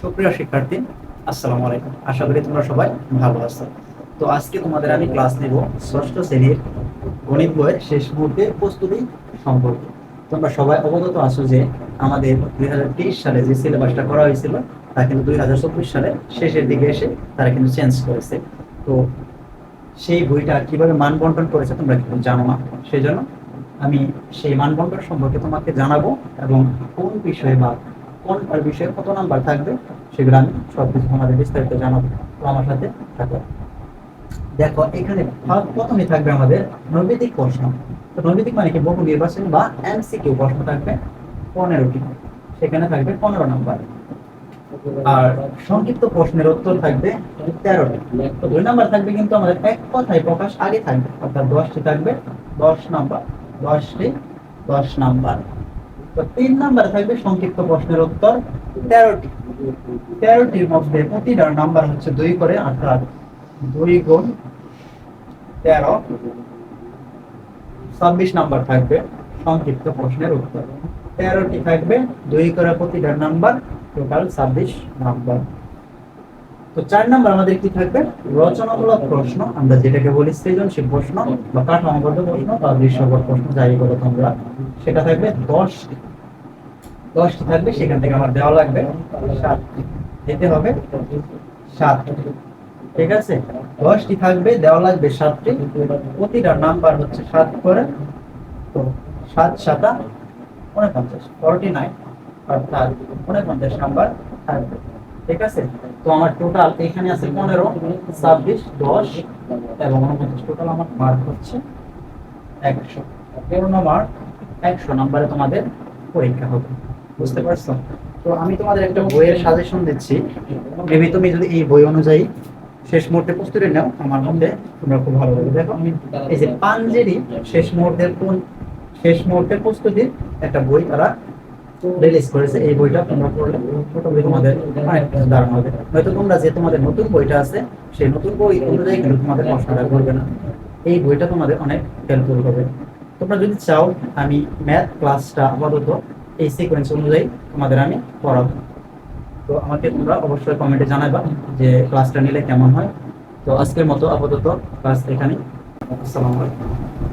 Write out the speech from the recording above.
সুপ্রিয় শিক্ষার্থী, আসসালামু আলাইকুম। আশা করি তোমরা সবাই ভালো আছো। তো আজকে তোমাদের আমি ক্লাস নেব ষষ্ঠ শ্রেণির গণিত বইয়ের শেষ মুহূর্তে প্রস্তুতি সম্পর্কে। তোমরা সবাই অবগত আছো যে আমাদের দুই হাজার তেইশ সালে যে সিলেবাসটা করা হয়েছিল, তা কিন্তু দুই হাজার চব্বিশ সালে শেষের দিকে এসে তারা কিন্তু চেঞ্জ করেছে। তো সেই বইটা কীভাবে মান বন্টন করেছে তোমরা কিন্তু জানো না। সেই জন্য আমি সেই মান বন্টন সম্পর্কে তোমাকে জানাব এবং কোন বিষয়ে বা কোন বিষয়ে কত নাম্বার থাকবে সেগুলো আমি সব কিছু তোমাদের বিস্তারিত জানাব। তো আমার সাথে থাকো। দেখো, এখানে প্রথমে থাকবে আমাদের নৈবেদিক প্রশ্ন। তো নৈবেদিক মানে কি? বহু নির্বাচন বা এমসিকিউ প্রশ্ন থাকবে পনেরোটি। সেখানে থাকবে পনেরো নাম্বার। আর সংক্ষিপ্ত প্রশ্নের উত্তর থাকবে তেরোটি। দুই নাম্বার থাকবে কিন্তু আমাদের এক কথায় প্রকাশ আগে থাকবে। অর্থাৎ দশটি থাকবে, দশ নাম্বার, দশটি, দশ নাম্বার। তো তিন নাম্বার থাকবে সংক্ষিপ্ত প্রশ্নের উত্তর, তেরোটি। তেরোটির মধ্যে প্রতিটার নাম্বার হচ্ছে দুই করে অর্থাৎ দুই গুণ তেরো। ছাব্বিশ নাম্বার থাকবে সংক্ষিপ্ত প্রশ্নের উত্তর। তেরোটি থাকবে দুই করে প্রতিটার নাম্বার, টোটাল ছাব্বিশ নাম্বার। তো চার নাম্বার আমাদের কি থাকবে? রচনামূলক প্রশ্ন। আমরা যেটাকে বলি সৃজনশীল প্রশ্ন বা কাঠামোগত প্রশ্ন বা দৃশ্যগত প্রশ্ন, যাই করো তোমরা। সেটা থাকবে দশটি দশটি থাকবে, সেখান থেকে আমার দেওয়া লাগবে সাতটি দিতে হবে সাতটি ঠিক আছে? দশটি থাকবে, দেওয়া লাগবে সাতটি। প্রতিটা নাম্বার হচ্ছে সাত করে, তো সাত সাতা উনপঞ্চাশ ফর্টি নাইন অর্থাৎ উনপঞ্চাশ নাম্বার থাকবে। ঠিক আছে? তো আমার টোটাল এখানে আছে পনেরো, ছাব্বিশ, দশ এবং উনপঞ্চাশ। টোটাল আমার মার্ক হচ্ছে একশো। পনেরো মার্ক একশো নাম্বারে তোমাদের পরীক্ষা হবে। বুঝতে পারছ? তো আমি তোমাদের একটা বইয়ের সাজেশন দিচ্ছি। মেবি তুমি যদি এই বই অনুযায়ী শেষ মুহূর্তে প্রস্তুতি নাও আমার মধ্যে, তোমরা খুব ভালো লাগবে। দেখো, এই যে পাঞ্জেরি শেষ মুহূর্তের কোন শেষ মুহূর্তের প্রস্তুতির একটা বই তারা রিলিজ করেছে। এই বইটা তোমরা পড়লে মোটামুটি তোমাদের অনেক ধারণা হবে। হয়তো তোমরা যে তোমাদের নতুন বইটা আছে, সেই নতুন বই অনুযায়ী কিন্তু তোমাদের প্রশ্নটা করবে না। এই বইটা তোমাদের অনেক হেল্পফুল হবে। তোমরা যদি চাও, আমি ম্যাথ ক্লাসটা আপাতত এই সিকোয়েন্স অনুযায়ী তোমাদের আমি পড়াবো। তো আমাকে তোমরা অবশ্যই কমেন্টে জানাবা যে ক্লাসটা নিলে কেমন হয়। তো আজকের মতো আপাতত ক্লাস এখানে আসসালামু আলাইকুম।